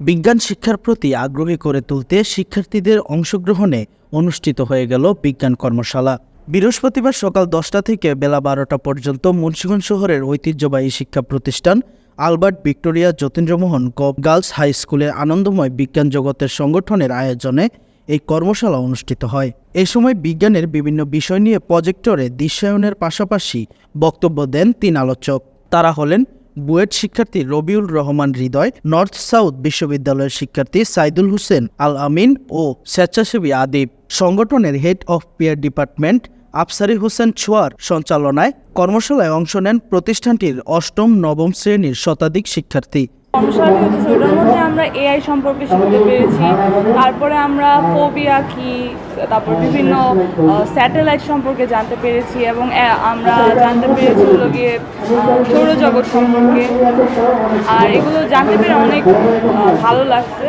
বিজ্ঞান শিক্ষার প্রতি আগ্রহী করে তুলতে শিক্ষার্থীদের অংশগ্রহণে অনুষ্ঠিত হয়ে গেল বিজ্ঞান কর্মশালা। বৃহস্পতিবার সকাল দশটা থেকে বেলা বারোটা পর্যন্ত মুন্সিগঞ্জ শহরের ঐতিহ্যবাহী শিক্ষা প্রতিষ্ঠান Albert Victoria Jatindramohan girls high স্কুলে আনন্দময় বিজ্ঞান জগতের সংগঠনের আয়োজনে এই কর্মশালা অনুষ্ঠিত হয়। এ সময় বিজ্ঞানের বিভিন্ন বিষয় নিয়ে প্রজেক্টরে দৃশ্যায়নের পাশাপাশি বক্তব্য দেন তিন আলোচক। তারা হলেন বুয়েট শিক্ষার্থী রবিউল রহমান হৃদয়, নর্থ সাউথ বিশ্ববিদ্যালয়ের শিক্ষার্থী সাইদুল হোসেন আল আমিন ও স্বেচ্ছাসেবী আদিব। সংগঠনের head of PR department Afsari Hossain ছোয়ার সঞ্চালনায় কর্মশালায় অংশ নেন প্রতিষ্ঠানটির অষ্টম নবম শ্রেণির শতাধিক শিক্ষার্থী। কর্মশালা হচ্ছে ওটার মধ্যে আমরা এআই সম্পর্কে শিখতে পেরেছি। তারপরে আমরা ফোবিয়া কি, তারপর বিভিন্ন স্যাটেলাইট সম্পর্কে জানতে পেরেছি এবং আমরা জানতে পেরেছি হলো গিয়ে সৌরজগৎ সম্পর্কে। আর এগুলো জানতে পেরে অনেক ভালো লাগছে।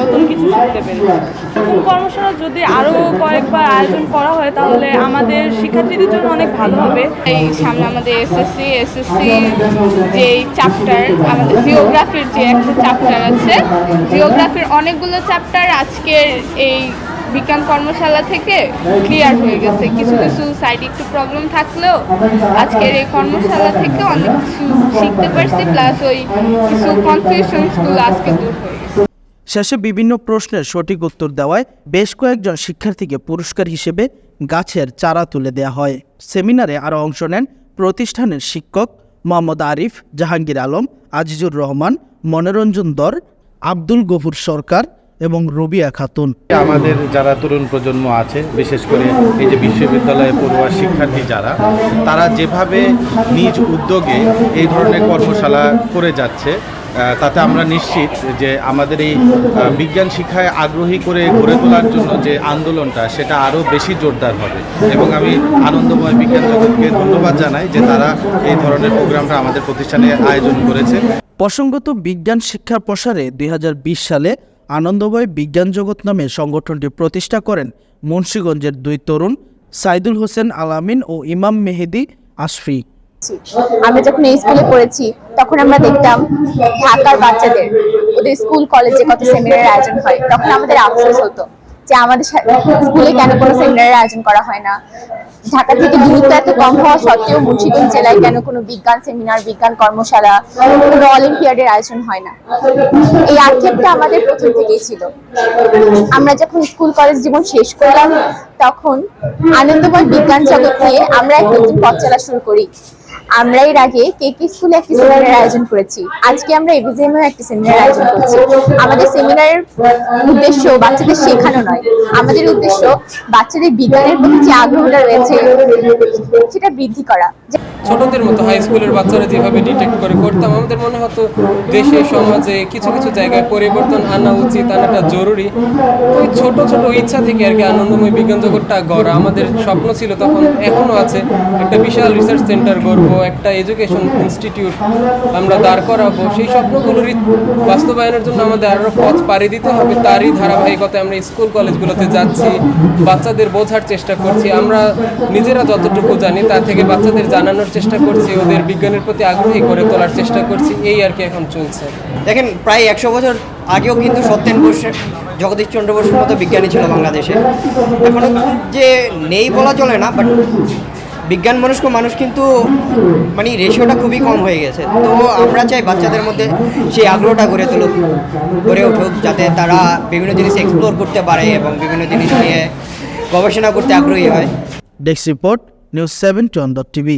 নতুন কিছু শিখতে পেরেছি। এরকম কর্মশালা যদি আরও কয়েকবার আয়োজন করা হয়, তাহলে আমাদের শিক্ষার্থীদের জন্য অনেক ভালো হবে। এই সামনে আমাদের এসএসসি এসএসসি যে চ্যাপ্টার আমাদের জিওগ্রাফির যে একটা চ্যাপ্টার আছে, জিওগ্রাফির অনেকগুলো চ্যাপ্টার আজকের এই বিজ্ঞান কর্মশালা থেকে ক্লিয়ার হয়ে গেছে। কিছু কিছু সাইডে একটু প্রবলেম থাকলেও আজকের এই কর্মশালা থেকে অনেক কিছু শিখতে পারছি প্লাস ওই কিছু কনফিউশনসগুলো আজকে দূর হয়ে শেষে বিভিন্ন প্রশ্নের সঠিক উত্তর দেওয়ায় বেশ কয়েকজন শিক্ষার্থীকে পুরস্কার হিসেবে গাছের চারা তুলে দেওয়া হয়। সেমিনারে আরও অংশ নেন প্রতিষ্ঠানের শিক্ষক মোহাম্মদ আরিফ, জাহাঙ্গীর আলম, আজিজুর রহমান, মনোরঞ্জন দর, আব্দুল গফুর সরকার এবং রবিয়া খাতুন। আমাদের যারা তরুণ প্রজন্ম আছে, বিশেষ করে এই যে বিশ্ববিদ্যালয়ে পড়ুয়া শিক্ষার্থী যারা, তারা যেভাবে নিজ উদ্যোগে এই ধরনের কর্মশালা করে যাচ্ছে তাতে আমরা নিশ্চিত যে আমাদের এই বিজ্ঞান শিক্ষায় আগ্রহী করে গড়ে তোলার জন্য যে আন্দোলনটা, সেটা আরও বেশি জোরদার হবে। এবং আমি আনন্দময় বিজ্ঞান জগৎকে ধন্যবাদ জানাই যে তারা এই ধরনের প্রোগ্রামটা আমাদের প্রতিষ্ঠানে আয়োজন করেছে। প্রসঙ্গত বিজ্ঞান শিক্ষার প্রসারে দুই হাজার বিশ সালে আনন্দময় বিজ্ঞান জগৎ নামে সংগঠনটি প্রতিষ্ঠা করেন মুন্সীগঞ্জের দুই তরুণ সাইদুল হোসেন আলামিন ও ইমাম মেহেদি আশফি আমরা যখন এই স্কুলে পড়েছি, তখন আমরা দেখতাম ঢাকার বাচ্চাদের, ওদের স্কুল, কলেজে কত সেমিনারের আয়োজন হয়। তখন আমাদের আফসোস হতো যে আমাদের স্কুলে কেন কোনো সেমিনারের আয়োজন করা হয় না? ঢাকা থেকে দূরত্ব এত কম হওয়া সত্ত্বেও মুন্সিগঞ্জ জেলায় কেন কোনো বিজ্ঞান সেমিনার, বিজ্ঞান কর্মশালা, কোনো অলিম্পিয়াডের আয়োজন হয় না? এই আক্ষেপটা আমাদের প্রথম থেকেই ছিল। আমরা যখন স্কুল, কলেজ জীবন শেষ করলাম, তখন আনন্দময় বিজ্ঞান জগৎ নিয়ে আমরা এক নতুন পথ চলা শুরু করি। আমরা এর আগে কে কে স্কুলে একটি সেমিনারের আয়োজন করেছি। আজকে আমরা এবিজিএমে একটি সেমিনার আয়োজন করছি। আমাদের সেমিনারের উদ্দেশ্য বাচ্চাদের শেখানো নয়। আমাদের উদ্দেশ্য বাচ্চাদের বিজ্ঞানের প্রতি যে আগ্রহটা রয়েছে, সেটা বৃদ্ধি করা। ছোটদের মতো হাই স্কুলের বাচ্চারা যেভাবে ডিটেক্ট করে, করতাম, আমাদের মনে হতো দেশে, সমাজে কিছু কিছু জায়গায় পরিবর্তন আনা উচিত, আনাটা জরুরি। ওই ছোট ছোট ইচ্ছা থেকে আর কি আনন্দময় বিজ্ঞান জগৎটা গড়া। আমাদের স্বপ্ন ছিল তখন এখনও আছে। একটা বিশাল রিসার্চ সেন্টার গড়বো একটা এডুকেশন ইনস্টিটিউট আমরা দাঁড় করাবো, সেই স্বপ্নগুলোরই বাস্তবায়নের জন্য আমাদের আরও পথ পাড়ি দিতে হবে। তারই ধারাবাহিকতায় আমরা স্কুল কলেজগুলোতে যাচ্ছি, বাচ্চাদের বোঝার চেষ্টা করছি। আমরা নিজেরা যতটুকু জানি, তার থেকে বাচ্চাদের জানানোর চেষ্টা করছি, ওদের বিজ্ঞানের প্রতি আগ্রহী করে তোলার চেষ্টা করছি, এই আর কি এখন চলছে। দেখেন, প্রায় একশো বছর আগেও কিন্তু সত্যেন বসে জগদীশ চন্দ্র বসুর মতো বিজ্ঞানী ছিল বাংলাদেশে। এখন যে নেই বলা চলে না বাট বিজ্ঞান মনস্ক মানুষ কিন্তু মানে রেশিওটা খুবই কম হয়ে গেছে। তো আমরা চাই বাচ্চাদের মধ্যে সেই আগ্রহটা গড়ে তুলুক, গড়ে উঠুক, যাতে তারা বিভিন্ন জিনিস এক্সপ্লোর করতে পারে এবং বিভিন্ন জিনিস নিয়ে গবেষণা করতে আগ্রহী হয়। Desk report news seven TV